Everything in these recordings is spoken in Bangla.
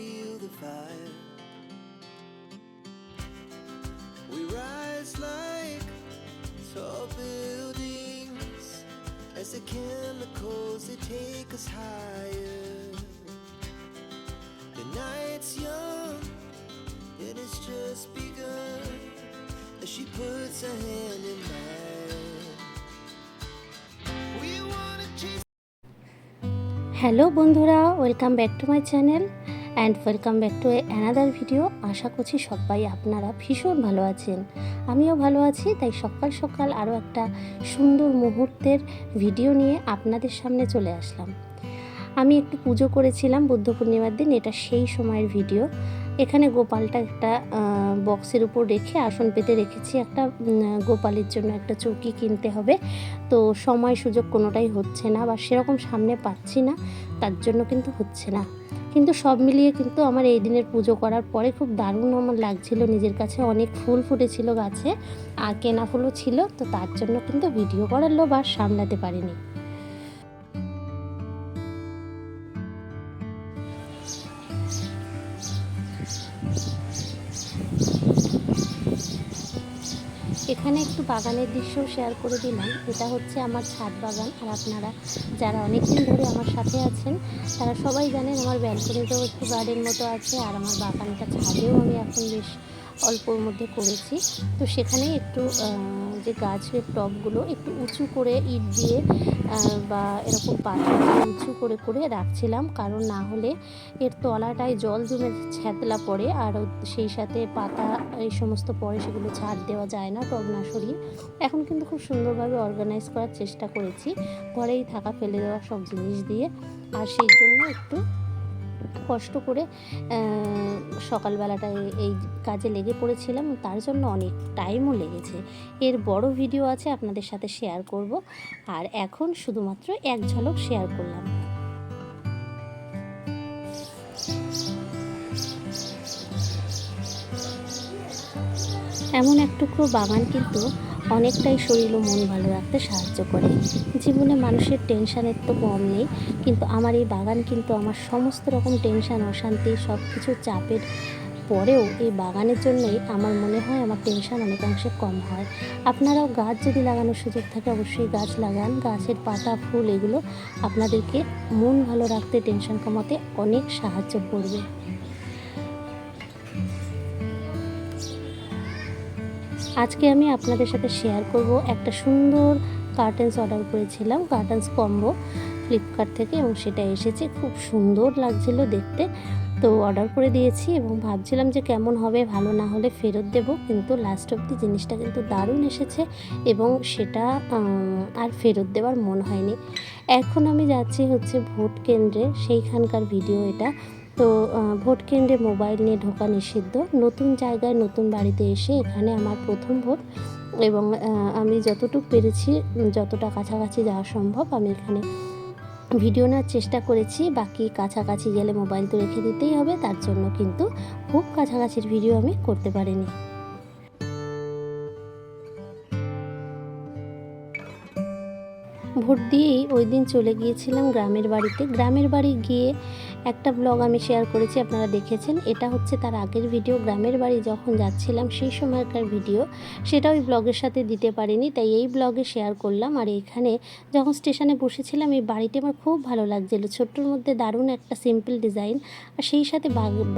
fire. We rise like tall buildings as the chemicals they take us higher. The night's young, it has just begun as she puts her hand in mine. We wanna chase. Hello বন্ধুরা welcome back to my channel and welcome back to another video আশা করছি সবাই আপনারা ভীষণ ভালো আছেন। আমিও ভালো আছি, তাই সকাল সকাল আরও একটা সুন্দর মুহূর্তের ভিডিও নিয়ে আপনাদের সামনে চলে আসলাম। আমি একটু পুজো করেছিলাম বুদ্ধ পূর্ণিমার দিন, এটা সেই সময়ের ভিডিও এখানে গোপালটা একটা বক্সের উপর রেখে আসন পেতে রেখেছি, একটা গোপালের জন্য একটা চৌকি কিনতে হবে। তো সময় সুযোগ কোনোটাই হচ্ছে না বা সেরকম সামনে পাচ্ছি না, তার জন্য কিন্তু হচ্ছে না। কিন্তু সব মিলিয়ে কিন্তু আমার এই দিনের পুজো করার পরে খুব দারুণ আমার লাগছিল। নিজের কাছে অনেক ফুল ফুটেছিল গাছে, আর কেনা ফুলও ছিল, তো তার জন্য কিন্তু ভিডিও করার লোভ আর সামলাতে পারিনি। এখানে একটু বাগানের দৃশ্যও শেয়ার করে দিলাম। এটা হচ্ছে আমার ছাদ বাগান আর আপনারা যারা অনেকদিন ধরে আমার সাথে আছেন, তারা সবাই জানেন আমার ব্যালকনিতেও একটু গার্ডেন মতো আছে আর আমার বাগানটা ছাদেও আমি এখন বেশ অল্পর মধ্যে করেছি। তো সেখানে একটু যে গাছের টবগুলো একটু উঁচু করে ইট দিয়ে বা এরকম পাথর উঁচু করে করে রাখছিলাম। কারণ না হলে এর তলাটায় জল জমে ছ্যাতলা পড়ে আর সেই সাথে পাতা, এই সমস্ত পরে সেগুলো ছাড় দেওয়া যায় না টব না সরিয়ে। এখন কিন্তু খুব সুন্দরভাবে অর্গানাইজ করার চেষ্টা করেছি। ঘরেই থাকা, ফেলে দেওয়া সব জিনিস দিয়ে। আর সেই জন্য একটু কষ্ট করে আহ, সকালবেলাটায় এই কাজে লেগে পড়েছিলাম। তার জন্য অনেক টাইমও লেগেছে। এর বড় ভিডিও আছে আপনাদের সাথে শেয়ার করব। আর এখন শুধুমাত্র এক ঝলক শেয়ার করলাম। এমন এক টুকরো বাগান কিন্তু অনেকটাই শরীর ও মন ভালো রাখতে সাহায্য করে। জীবনে মানুষের টেনশানের তো কম নেই, কিন্তু আমার এই বাগান কিন্তু আমার সমস্ত রকম টেনশান, অশান্তি সব কিছু চাপের পরেও এই বাগানের জন্যই আমার মনে হয় আমার টেনশন অনেকাংশে কম হয়। আপনারাও গাছ যদি লাগানোর সুযোগ থাকে অবশ্যই গাছ লাগান। গাছের পাতা, ফুল এগুলো আপনাদেরকে মন ভালো রাখতে, টেনশন কমাতে অনেক সাহায্য করবে। আজকে আমি আপনাদের সাথে শেয়ার করব একটা সুন্দর কার্টেন্স অর্ডার করেছিলাম কার্টেন্স কম্বো ফ্লিপকার্ট থেকে এবং সেটা এসেছে, খুব সুন্দর লাগছিল দেখতে। তো অর্ডার করে দিয়েছি এবং ভাবছিলাম যে কেমন হবে, ভালো না হলে ফেরত দেব, কিন্তু লাস্ট অব্দি জিনিসটা কিন্তু দারুণ এসেছে এবং সেটা আর ফেরত দেওয়ার মন হয়নি। এখন আমি যাচ্ছি হচ্ছে ভোট কেন্দ্রে, সেইখানকার ভিডিও এটা। তো ভোট কেন্দ্রে মোবাইল নিয়ে ঢোকা নিষিদ্ধ। নতুন জায়গায় নতুন বাড়িতে এসে এখানে আমার প্রথম ভোট এবং আমি যতটুকু পেরেছি, যতটা কাছাকাছি যাওয়া সম্ভব আমি এখানে ভিডিও নেওয়ার চেষ্টা করেছি। বাকি কাছাকাছি গেলে মোবাইল তো রেখে দিতেই হবে, তার জন্য কিন্তু খুব কাছাকাছির ভিডিও আমি করতে পারিনি। ভোট দিয়েই ওই দিন চলে গিয়েছিলাম গ্রামের বাড়িতে। গ্রামের বাড়ি গিয়ে একটা ব্লগ আমি শেয়ার করেছি, আপনারা দেখেছেন। এটা হচ্ছে তার আগের ভিডিও গ্রামের বাড়ি যখন যাচ্ছিলাম, সেই সময়কার ভিডিও সেটা ওই ব্লগের সাথে দিতে পারিনি, তাই এই ব্লগে শেয়ার করলাম। আর এখানে যখন স্টেশনে বসেছিলাম, এই বাড়িটি আমার খুব ভালো লাগছিল। ছোট্টর মধ্যে দারুণ একটা সিম্পল ডিজাইন আর সেই সাথে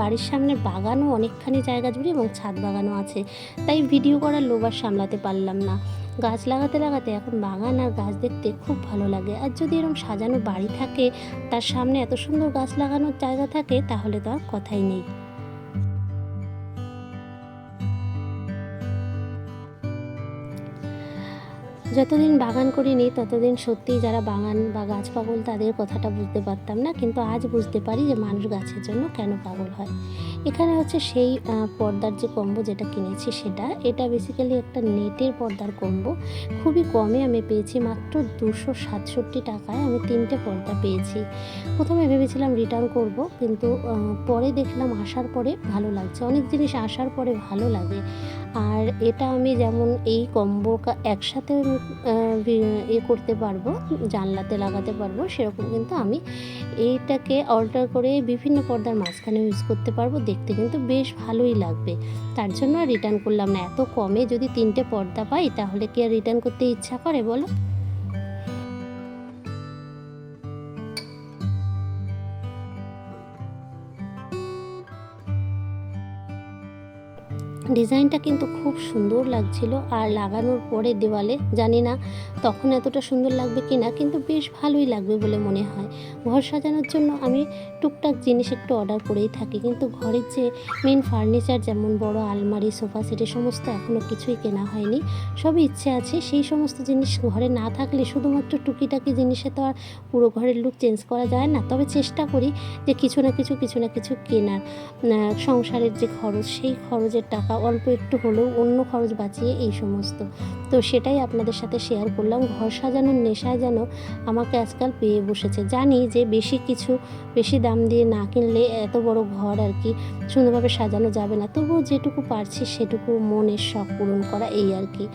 বাড়ির সামনে বাগানও অনেকখানি জায়গা জুড়ে এবং ছাদ বাগানও আছে। তাই ভিডিও করার লোভ আর সামলাতে পারলাম না। গাছ লাগাতে লাগাতে এখন বাগান আর গাছ দেখতে খুব ভালো লাগে। আর যদি এরকম সাজানো বাড়ি থাকে, তার সামনে এত সুন্দর গাছ লাগানোর জায়গা থাকে, তাহলে তো আর কথাই নেই। যতদিন বাগান করিনি, ততদিন সত্যিই যারা বাগান বা গাছ পাগল, তাদের কথাটা বুঝতে পারতাম না। কিন্তু আজ বুঝতে পারি যে মানুষ গাছের জন্য কেন পাগল হয়। এখানে হচ্ছে সেই পর্দার যে কম্বো যেটা কিনেছি সেটা। এটা বেসিক্যালি একটা নেটের পর্দার কম্বো। খুবই কমে আমি পেয়েছি, মাত্র দুশো সাতষট্টি টাকায় আমি তিনটে পর্দা পেয়েছি। প্রথমে ভেবেছিলাম রিটার্ন করব, কিন্তু পরে দেখলাম আসার পরে ভালো লাগছে। অনেক জিনিস আসার পরে ভালো লাগে। আর এটা আমি যেমন এই কম্বো একসাথে ইয়ে এ করতে পারব, জানলাতে লাগাতে পারব, সেরকম কিন্তু আমি এইটাকে অল্টার করে বিভিন্ন পর্দার মাঝখানে ইউজ করতে পারব, দেখতে কিন্তু বেশ ভালোই লাগবে। তার জন্য রিটার্ন করলাম না, এত কমে যদি তিনটে পর্দা পাই, তাহলে কি আর রিটার্ন করতে ইচ্ছা করে বলো? ডিজাইনটা কিন্তু খুব সুন্দর লাগছিল আর লাগানোর পরে দেওয়ালে, জানি না তখন এতটা সুন্দর লাগবে কি না কিন্তু বেশ ভালোই লাগবে বলে মনে হয়। ঘর সাজানোর জন্য আমি টুকটাক জিনিস একটু অর্ডার করেই থাকি, কিন্তু ঘরের যে মেন ফার্নিচার যেমন বড় আলমারি, সোফা সেট সমস্ত এখনও কিছুই কেনা হয়নি। সবই ইচ্ছে আছে, সেই সমস্ত জিনিস ঘরে না থাকলে শুধুমাত্র টুকিটাকি জিনিসে তো আর পুরো ঘরের লুক চেঞ্জ করা যায় না। তবে চেষ্টা করি যে কিছু না কিছু কিছু না কিছু কেনার সংসারের যে খরচ, সেই খরচের টাকা অল্প একটু হলেও অন্য খরচ বাঁচিয়ে এই সমস্ত। তো সেটাই আপনাদের সাথে শেয়ার করলাম। ঘর সাজানোর নেশায় যেন আমাকে আজকাল পেয়ে বসেছে। জানি যে বেশি কিছু, বেশি দাম দিয়ে না কিনলে এত বড় ঘর আর কি সুন্দরভাবে সাজানো যাবে না। তবুও যেটুকু পারছি সেটুকু মনের শখ পূরণ করা এই আর কি।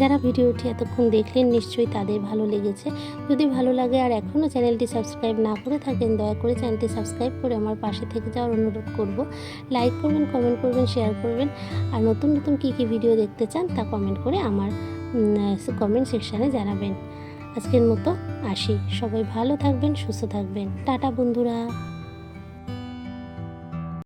যারা ভিডিওটি এতক্ষণ দেখলেন নিশ্চয়ই তাদের ভালো লেগেছে। যদি ভালো লাগে আর এখনও চ্যানেলটি সাবস্ক্রাইব না করে থাকেন, দয়া করে চ্যানেলটি সাবস্ক্রাইব করে আমার পাশে থেকে যাওয়ার অনুরোধ করব। লাইক করবেন, কমেন্ট করবেন, শেয়ার করবেন। আর নতুন নতুন কী কী ভিডিও দেখতে চান তা কমেন্ট করে আমার কমেন্ট সেকশানে জানাবেন। আজকের মতো আসি। সবাই ভালো থাকবেন, সুস্থ থাকবেন। টাটা বন্ধুরা।